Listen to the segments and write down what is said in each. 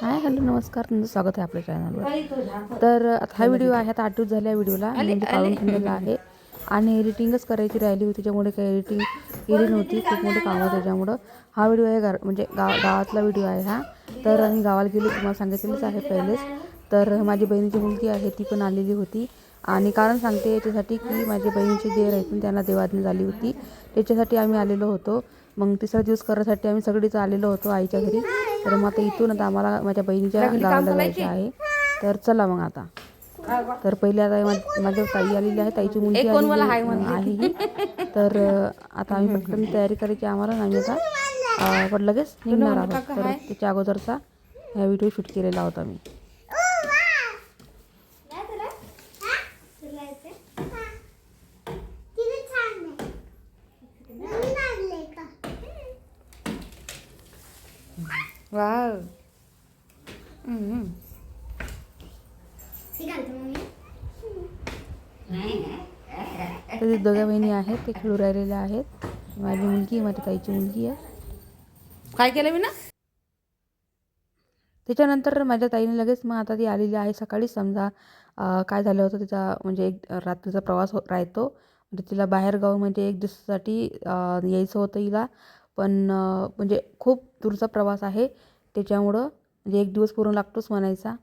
Hi hello नमस्कार. तुमचं स्वागत आहे आपल्या चॅनलवर तर हा व्हिडिओ आहे आता आठ दिवस झाल्या व्हिडिओला म्हणजे काढून ठेवलेला आहे. आणि एडिटिंगच करायची राहिली होती त्याच्यामुळे काही एडिटिंग केली नव्हती. खूप मोठं काम होतं त्याच्यामुळं. हा व्हिडिओ आहे घर म्हणजे गाव गावातला व्हिडिओ आहे हा. तर आम्ही गावाला गेलो तुम्हाला सांगितलेलंच आहे पहिलेच. तर माझी बहिणीची मुलगी आहे ती पण आलेली होती. आणि कारण सांगते याच्यासाठी की माझ्या बहिणीची देर आहे त्यांना देवाज्ञा झाली होती. त्याच्यासाठी आम्ही आलेलो होतो. मग तिसरा दिवस करण्यासाठी आम्ही सगळीच आलेलो होतो आईच्या घरी. तर मग आता इथून आता आम्हाला माझ्या बहिणीच्या गावाला जायचं आहे. तर चला मग आता. तर पहिले आता माझ्या ताई आलेली आहे. ताईची मुलगी आहे. तर आता आम्ही पटकन तयारी करायची आम्हाला आम्ही आता. पण लगेच निघणार आहोत. तर त्याच्या अगोदरचा हा व्हिडिओ शूट केलेला होता मी. वाव. तर ते दोघ्या बहिणी आहेत ते खेळू राहिलेल्या आहेत. माझी मुलगी माझ्या ताईची मुलगी आहे. काय केलं मी ना त्याच्यानंतर माझ्या ताईने लगेच मग आता ती आलेली आहे सकाळीच समजा काय झालं होतं तिचा म्हणजे एक रात्रीचा प्रवास हो राहतो. म्हणजे तिला बाहेर गाव म्हणजे एक दिवसासाठी यायचं होतं हिला. पण म्हणजे खूप दूरचा प्रवास आहे. त्याच्यामुळं म्हणजे एक दिवस पूर्ण लागतोच म्हणायचा.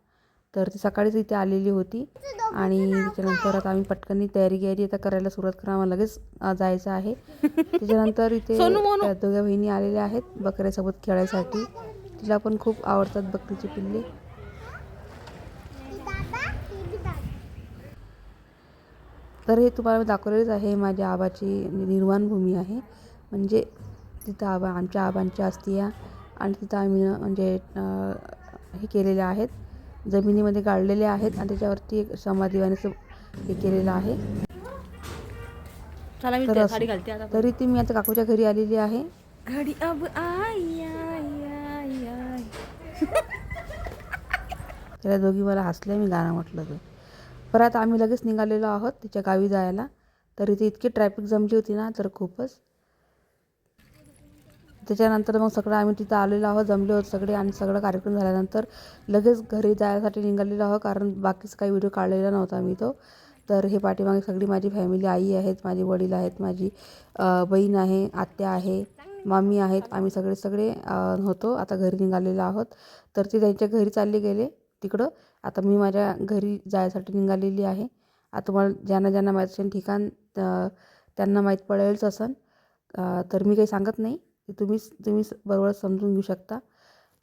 तर ती सकाळीच इथे आलेली होती. आणि त्याच्यानंतर आता आम्ही पटकन तयारी गियारी आता करायला सुरुवात करा. आम्हाला लगेच जायचं आहे. त्याच्यानंतर इथे दोघ्या बहिणी आलेल्या आहेत बकऱ्यासोबत खेळायसाठी. तिला पण खूप आवडतात बकरीची पिल्ले. तर हे तुम्हाला दाखवलेलंच आहे. माझ्या आबाची निर्वाण भूमी आहे. म्हणजे तिथं आबा आमच्या आबांची अस्थिया आणि तिथं आम्ही म्हणजे हे केलेले आहेत. जमिनीमध्ये गाडलेले आहेत आणि त्याच्यावरती एक समाधीवानीचं हे केलेलं आहे. चला मी तर ते. साडी घालते आता. तरी ती मी आता काकूच्या घरी आलेली आहे. घडी अब आई आई आई आई त्याला दोघी मला हसल्या मी गाणं म्हटलं तर परत आम्ही लगेच निघालेलो आहोत तिच्या गावी जायला. तर इथे इतकी ट्रॅफिक जमली होती ना तर खूपच. त्याच्यानंतर मग सगळं आम्ही तिथं आलेलो आहोत जमले आहोत सगळे आणि सगळं कार्यक्रम झाल्यानंतर लगेच घरी जायसाठी निघालेलो आहोत कारण बाकीचा काही व्हिडिओ काढलेला नव्हता मी तो. तर हे पाठीमागे सगळी माझी फॅमिली आई आहेत माझे वडील आहेत माझी बहीण आहे आत्या आहे मामी आहेत आम्ही सगळे सगळे होतो. आता घरी निघालेलो आहोत. तर ते त्यांच्या घरी चालले गेले तिकडं. आता मी माझ्या घरी जायसाठी निघालेली आहे. आता तुम्हाला ज्यांना ज्यांना माहीत असेल ठिकाण त्यांना माहीत पडेलच असेल तर मी काही सांगत नाही. ते तुम्हीच तुम्हीच बरोबर समजून घेऊ शकता.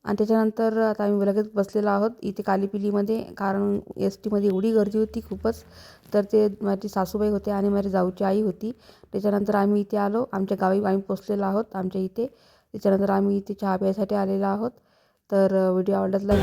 आणि त्याच्यानंतर आता आम्ही लगेच बसलेलो आहोत इथे कालीपिलीमध्ये कारण एस टीमध्ये एवढी गर्दी होती खूपच. तर ते माझी सासूबाई होते आणि माझी जाऊची आई होती. त्याच्यानंतर आम्ही इथे आलो आमच्या गावी आम्ही पोचलेलो आहोत आमच्या इथे. त्याच्यानंतर आम्ही इथे चहा प्यायसाठी आलेलो आहोत. तर व्हिडिओ आवडला